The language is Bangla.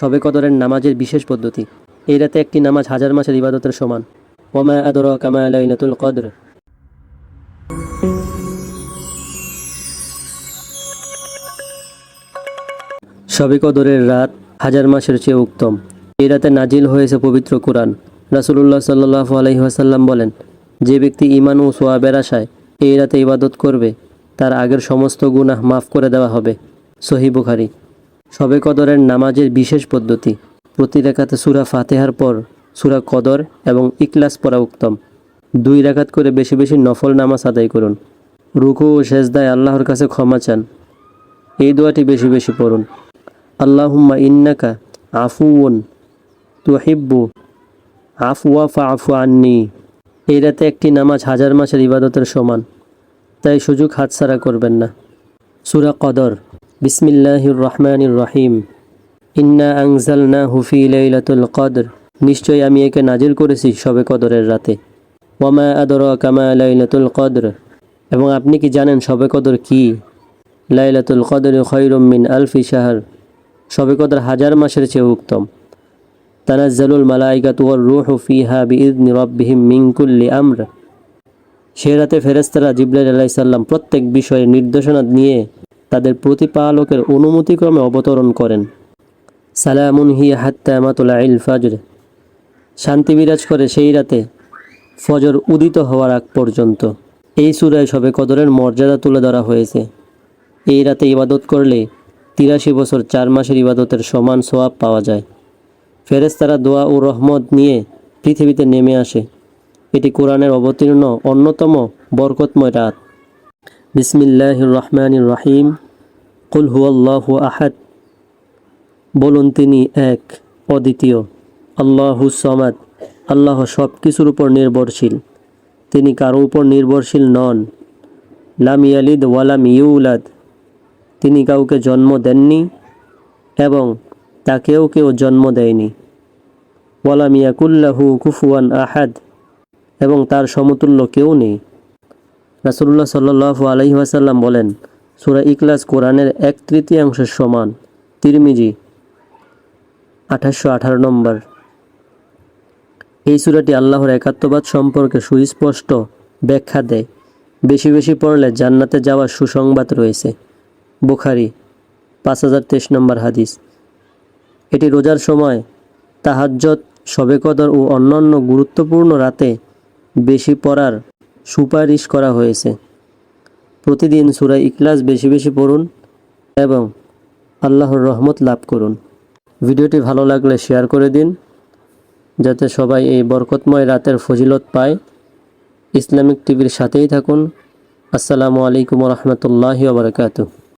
সবে কদরের নামাজের বিশেষ পদ্ধতি। এই রাতে একটি নামাজ হাজার মাসের ইবাদতের সমান। ওমা আদর কামা কদর। সবে কদরের রাত হাজার মাসের চেয়ে উত্তম। এই রাতে নাজিল হয়েছে পবিত্র কোরআন। রাসুলুল্লাহ সাল্লাহ আলহিহাসাল্লাম বলেন, যে ব্যক্তি ইমান ও সোয়াবের আশায় এই রাতে ইবাদত করবে, তার আগের সমস্ত গুনাহ মাফ করে দেওয়া হবে। সহি বুখারি। সবে কদরের নামাজের বিশেষ পদ্ধতি। প্রতি রেখাতে সুরা ফাতেহার পর সুরা কদর এবং ইকলাস পড়া উত্তম। দুই রেখাত করে বেশি বেশি নফল নামাজ আদায় করুন। রুকু ও সেজদায় আল্লাহর কাছে ক্ষমা চান। এই দোয়াটি বেশি বেশি পড়ুন। আল্লাহুম্মা ইন্নাকা আফুউন তুহিব্বু। আফওয়া ফা আফু আন্নি। এই রাতে একটি নামাজ হাজার মাসের ইবাদতের সমান। তাই সুযোগ হাতছাড়া করবেন না। সুরা কদর। বিসমিল্লাহির রহমানির রহিম। ইন্না আংজালনা হুফি লাইলাতুল কদর। নিশ্চয়ই আমি একে নাজিল করেছি সবে কদরের রাতে। ওয়ামা আদর কামা লাইলাতুল কদর। এবং আপনি কি জানেন সবে কদর কি? লাইলাতুল কদর খৈরুম মিন আলফি শাহর। সবে কদর হাজার মাসের চেয়ে উত্তম। তানাজ্জালুল মালাইকাতু রূহু ফিহা বিইذনি রাব্বিহিম মিন কুল্লি আমর। সে রাতে ফেরেস্তারা জিবরাইল আলাইহিস সালাম প্রত্যেক বিষয়ে নির্দেশনা নিয়ে তাদের প্রতিপালকের অনুমতিক্রমে অবতরণ করেন। সালামুন হিয়া হাত্তা মাতুলাইল ফাজর। শান্তি বিরাজ করে সেই রাতে ফজর উদিত হওয়ার আগ পর্যন্ত। এই সুরায় সবে কদরের মর্যাদা তুলে ধরা হয়েছে। এই রাতে ইবাদত করলে তিরাশি বছর চার মাসের ইবাদতের সমান সোয়াব পাওয়া যায়। ফেরেশতারা দোয়া ও রহমত নিয়ে পৃথিবীতে নেমে আসে। এটি কোরআনের অবতীর্ণ অন্যতম বরকতময় রাত। বিসমিল্লাহ রহমানির রহিম কুল হুয়াল্লাহু আহাদ। বলুন তিনি এক, অদ্বিতীয়। আল্লাহু সমাদ। আল্লাহ সব কিছুর উপর নির্ভরশীল। তিনি কারও উপর নির্ভরশীল নন। লাম ইয়ালিদ ওয়ালাম ইউলাদ। তিনি কাউকে জন্ম দেননি এবং তাকেও কেউ জন্ম দেয়নি। ওয়ালাম ইয়াকুল্লাহু কুফুয়ান আহাদ। এবং তার সমতুল্য কেউ নেই। রাসুল্লাহ সাল্লাহ আলহি ওয়াসাল্লাম বলেন, সুরা ইকলাস কোরআনের এক তৃতীয়াংশের সমান, তিরমিজি আঠাশশো আঠারো নম্বর। এই সুরাটি আল্লাহর একাত্মবাদ সম্পর্কে সুস্পষ্ট ব্যাখ্যা দেয়। বেশি বেশি পড়লে জান্নাতে যাওয়ার সুসংবাদ রয়েছে। বুখারি, পাঁচ হাজার তেইশ নম্বর হাদিস। এটি রোজার সময় তাহাজ্জত সবেকদর ও অন্যান্য গুরুত্বপূর্ণ রাতে বেশি পড়ার সুপারিশ করা হয়েছে। প্রতিদিন সুরা ইকলাস বেশি বেশি পড়ুন এবং আল্লাহর রহমত লাভ করুন। ভিডিওটি ভালো লাগলে শেয়ার করে দিন, যাতে সবাই এই বরকতময় রাতের ফজিলত পায়। ইসলামিক টিভির সাথেই থাকুন। আসসালামু আলাইকুম রহমতুল্লাহ বারকাতুহ।